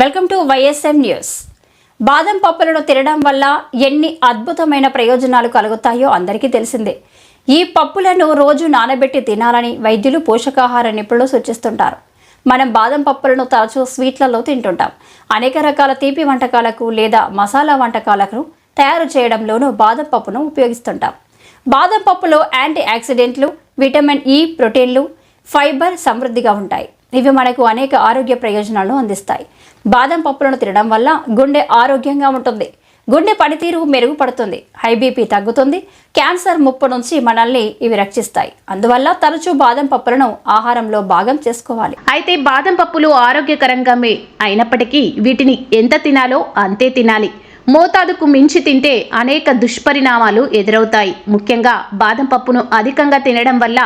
Welcome to YSM news. బాదం పప్పులను తినడం వల్ల ఎన్ని అద్భుతమైన ప్రయోజనాలు కలుగుతాయో అందరికీ తెలిసిందే. ఈ పప్పులను రోజు నానబెట్టి తినాలని వైద్యులు పోషకాహార నిపుణులు సూచిస్తుంటారు. మనం బాదం పప్పులను తరచూ స్వీట్లలో తింటుంటాం. అనేక రకాల తీపి వంటకాలకు లేదా మసాలా వంటకాలకు తయారు చేయడంలోనూ బాదం పప్పును ఉపయోగిస్తుంటాం. బాదం పప్పులో యాంటీ ఆక్సిడెంట్లు విటమిన్ ఇ ప్రోటీన్లు ఫైబర్ సమృద్ధిగా ఉంటాయి. ఇవి మనకు అనేక ఆరోగ్య ప్రయోజనాలను అందిస్తాయి. బాదం పప్పులను తినడం వల్ల గుండె ఆరోగ్యంగా ఉంటుంది. గుండె పనితీరు మెరుగుపడుతుంది. హై బీపీ తగ్గుతుంది. క్యాన్సర్ ముప్పు నుంచి మనల్ని ఇవి రక్షిస్తాయి. అందువల్ల తరచూ బాదం పప్పులను ఆహారంలో భాగం చేసుకోవాలి. అయితే బాదం పప్పులు ఆరోగ్యకరంగామే అయినప్పటికీ వీటిని ఎంత తినాలో అంతే తినాలి. మోతాదుకు మించి తింటే అనేక దుష్పరిణామాలు ఎదురవుతాయి. ముఖ్యంగా బాదం పప్పును అధికంగా తినడం వల్ల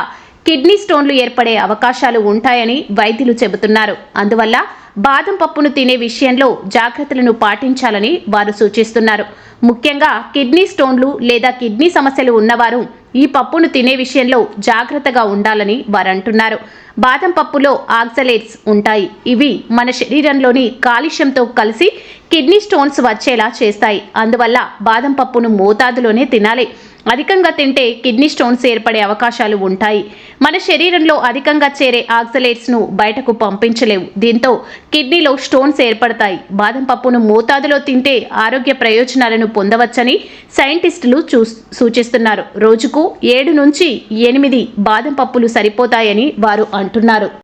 కిడ్నీ స్టోన్లు ఏర్పడే అవకాశాలు ఉంటాయని వైద్యులు చెబుతున్నారు. అందువల్ల బాదం పప్పును తినే విషయంలో జాగ్రత్తలను పాటించాలని వారు సూచిస్తున్నారు. ముఖ్యంగా కిడ్నీ స్టోన్లు లేదా కిడ్నీ సమస్యలు ఉన్నవారు ఈ పప్పును తినే విషయంలో జాగ్రత్తగా ఉండాలని వారు అంటున్నారు. బాదం పప్పులో ఆక్సలేట్స్ ఉంటాయి. ఇవి మన శరీరంలోని కాలుష్యంతో కలిసి కిడ్నీ స్టోన్స్ వచ్చేలా చేస్తాయి. అందువల్ల బాదం పప్పును మోతాదులోనే తినాలి. అధికంగా తింటే కిడ్నీ స్టోన్స్ ఏర్పడే అవకాశాలు ఉంటాయి. మన శరీరంలో అధికంగా చేరే ఆక్సలేట్స్ను బయటకు పంపించలేవు. దీంతో కిడ్నీలో స్టోన్స్ ఏర్పడతాయి. బాదం పప్పును మోతాదులో తింటే ఆరోగ్య ప్రయోజనాలను పొందవచ్చని సైంటిస్టులు చూ సూచిస్తున్నారు. రోజుకు ఏడు నుంచి ఎనిమిది బాదం పప్పులు సరిపోతాయని వారు అంటున్నారు.